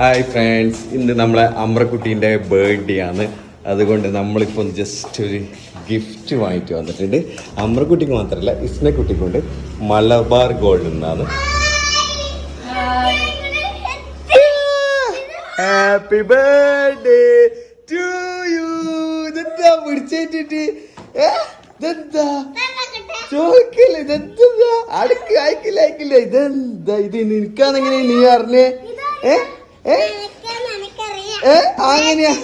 Hi friends ഇന്ന് നമ്മളെ അമ്രക്കുട്ടീന്റെ birthday ആണ്. അതുകൊണ്ട് നമ്മളിപ്പം ജസ്റ്റ് ഒരു ഗിഫ്റ്റ് വാങ്ങിയിട്ട് വന്നിട്ടുണ്ട്. അമ്രക്കുട്ടിക്ക് മാത്രമല്ല ഇസ്നക്കുട്ടിക്ക് കൊണ്ട് മലബാർ ഗോൾഡ് എന്നാണ്. ഹാപ്പി ബർത്ത്ഡേ ടു യു ഇതെന്താ പിടിച്ചേറ്റിട്ട്? ഇതെന്താ? ചോദിക്കില്ല ഇതെന്താ? അടുക്ക് അയക്കില്ല അയക്കില്ല ഇതെന്താ? ഇത് നിനക്കാണെങ്ങനെ നീ അറിഞ്ഞേ? ഏ? ഏ ഏ അങ്ങനെയാ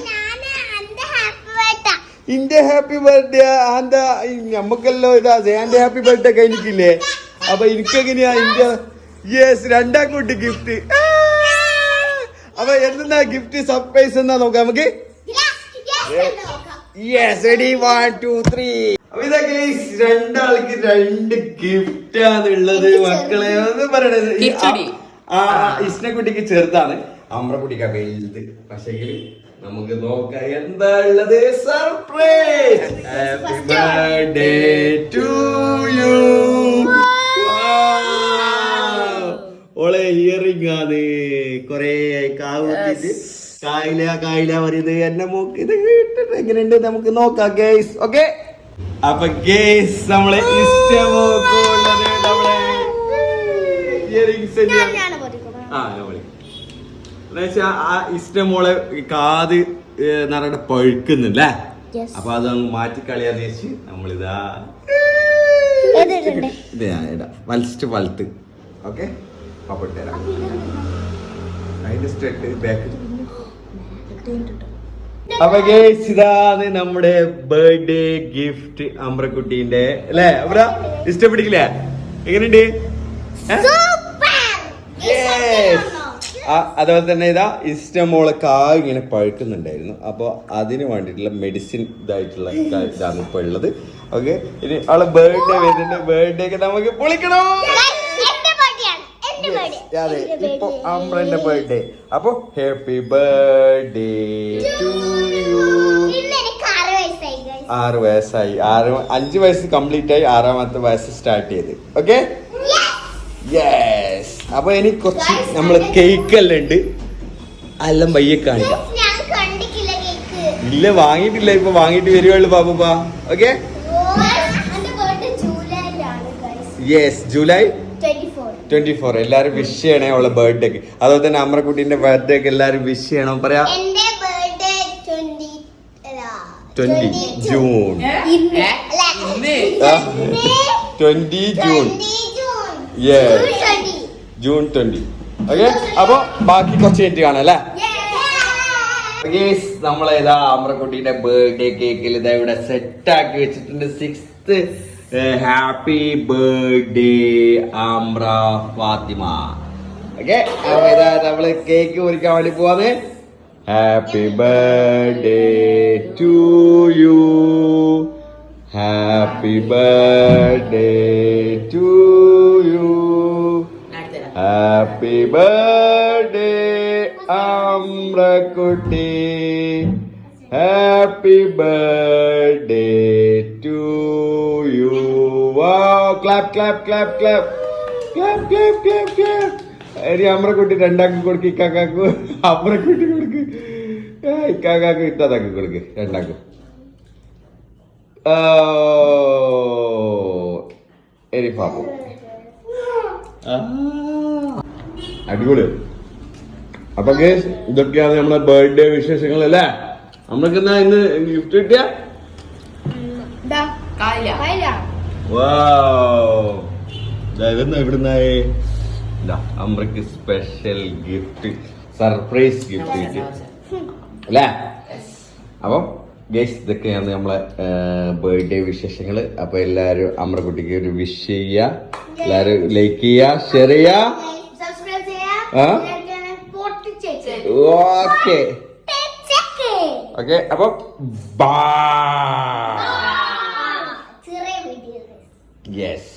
ഇന്റെ ഹാപ്പി ബർത്ത്ഡേ എന്താ നമ്മക്കല്ലോ ഇതാ എന്റെ ഹാപ്പി ബർത്ത്ഡേ കഴിഞ്ഞിട്ടില്ലേ അപ്പൊ എനിക്കെങ്ങനെയാ ഇന്റെ യെസ് രണ്ടാം കുട്ടി ഗിഫ്റ്റ് അപ്പൊ എന്താ ഗിഫ്റ്റ് സർപ്രൈസ് എന്നാ നോക്കാം നമുക്ക്. Yes ready one two three അപ്പൊ ഇതാ guys, രണ്ടാൾക്ക് രണ്ട് ഗിഫ്റ്റ് ആണുള്ളത് മക്കളെ. ഒന്ന് പറയണത്. ആ Gift ചെറുതാണ്. ഇഷ്ണക്കുട്ടിക്ക് പിടിക്കാൻ വലുത് പക്ഷെങ്കിൽ നമുക്ക് നോക്കാം എന്താ ഉള്ളത് surprise happy birthday to you ഓളെ ഇയറിംഗ് ആണ്. കൊറേ കാവുത്തിട്ട് കായില കായില പറയുന്നത് എന്നെ മോക്ക് ഇത് കേട്ടിട്ട് എങ്ങനെയുണ്ട് നമുക്ക് നോക്കാം ഗേസ് ഓക്കെ അപ്പൊ ഗേസ് നമ്മളെ ഇഷ്ടമോക്കുള്ളത് നമ്മളെ ഇയറിംഗ്സ് ആ നോളി എന്നുവെച്ചാ ആ ഇഷ്ടം മോളെ കാത് നിറയുടെ പഴുക്കുന്നില്ലേ അപ്പൊ അത് മാറ്റി കളിയാന്ന് വെച്ച് നമ്മളിതാ വലിച്ചിട്ട് വലത്ത്. ഓക്കെ? അപ്പൊ തരാം. അതിന്റെ സ്റ്റെട്ട് ബാക്ക് അപ്പൊ ഗേസ് ഇതാണ് നമ്മുടെ ബർത്ത്ഡേ ഗിഫ്റ്റ് അമ്രക്കുട്ടീന്റെ അല്ലേ? അമ്ര ഇഷ്ടപ്പെട്ടില്ലേ എങ്ങനെയുണ്ട്? ഏ? അതുപോലെ തന്നെ ഇതാ ഇഷ്ടമോളെ കാ ഇങ്ങനെ പഴുക്കുന്നുണ്ടായിരുന്നു. അപ്പോൾ അതിന് വേണ്ടിയിട്ടുള്ള മെഡിസിൻ ഇതായിട്ടുള്ള ഇതാ- ഇതാണ് ഇപ്പോൾ ഉള്ളത്. ഓക്കെ ഇനി അവളെ ബർത്ത്ഡേ വരുന്നുണ്ട്. ബർത്ത്ഡേ ഒക്കെ നമുക്ക് പൊളിക്കണോ അതെ ഇപ്പൊ അമ്രന്റെ ബർത്ത്ഡേ അപ്പൊ ഹാപ്പി ബർത്ത്ഡേ ടു യു ആറ് വയസ്സായി ആറ് അഞ്ച് വയസ്സ് കംപ്ലീറ്റ് ആയി. ആറാമത്തെ വയസ്സ് സ്റ്റാർട്ട് ചെയ്ത്. ഓക്കെ യെസ് അപ്പൊ ഇനി കുറച്ച് നമ്മൾ കേക്ക് എല്ലാം ഉണ്ട് എല്ലാം പയ്യെ കാണിക്കാം ഇല്ല വാങ്ങിയിട്ടില്ല ഇപ്പൊ വാങ്ങിയിട്ട് വരുവുള്ളൂ ബാബുപ്പാ. Okay yes July twenty four എല്ലാരും വിഷ് ചെയ്യണേ അവളെ ബർത്ത്ഡേക്ക് അതുപോലെ തന്നെ അമ്രക്കുട്ടീന്റെ ബർത്ത്ഡേക്ക് എല്ലാരും വിഷ് ചെയ്യണം? പറയാ. Birthday twenty June twenty June yes June twenty okay അപ്പൊ ബാക്കി കുറച്ച് കഴിഞ്ഞിട്ട് കാണാം അല്ലേ? നമ്മളെ ഇതാ അമ്രക്കുട്ടിയുടെ ബർത്ത്ഡേ കേക്കിൽ ഇതാ ഇവിടെ സെറ്റ് ആക്കി വെച്ചിട്ടുണ്ട്. Sixth happy birthday Amra Fathima. Okay അപ്പൊ ഇതാ നമ്മൾ കേക്ക് മുറിക്കാൻ വേണ്ടി പോവാന്ന്. Happy birthday to you happy birthday happy birthday അമ്രക്കുട്ടി happy birthday to you clap clap clap clap clap clap clap clap ഇനി അമ്രക്കുട്ടി രണ്ടാക്കി കൊടുക്ക് ഇക്കാക്കാക്ക്. അമ്രക്കുട്ടി കൊടുക്ക്. ഇക്കാക്കാക്കു ഇത്താതാക്കി കൊടുക്ക് രണ്ടാക്കും. എരി പാപ്പു ആ. അടിപൊളി. അപ്പൊ കേസ് ഇതൊക്കെയാണ് നമ്മുടെ ബർത്ത്ഡേ വിശേഷങ്ങൾ അല്ലേ? നമ്മൾക്ക് എന്നാ ഇന്ന് ഗിഫ്റ്റ് കിട്ടിയ? ഇവിടുന്നായേ ഇതാ അമ്മയ്ക്ക് സ്പെഷ്യൽ ഗിഫ്റ്റ് സർപ്രൈസ് ഗിഫ്റ്റ് കിട്ടി. അല്ലേ? അപ്പം ഗേസ് ഇതൊക്കെയാണ് നമ്മളെ ബർത്ത്ഡേ വിശേഷങ്ങൾ അപ്പൊ എല്ലാരും അമ്രക്കുട്ടിക്ക് ഒരു വിഷ് ചെയ്യുക. എല്ലാരും ലൈക്ക് ചെയ്യുക ഷെയർ ചെയ്യാ ഓക്കെ. ഓക്കെ അപ്പൊ യെസ്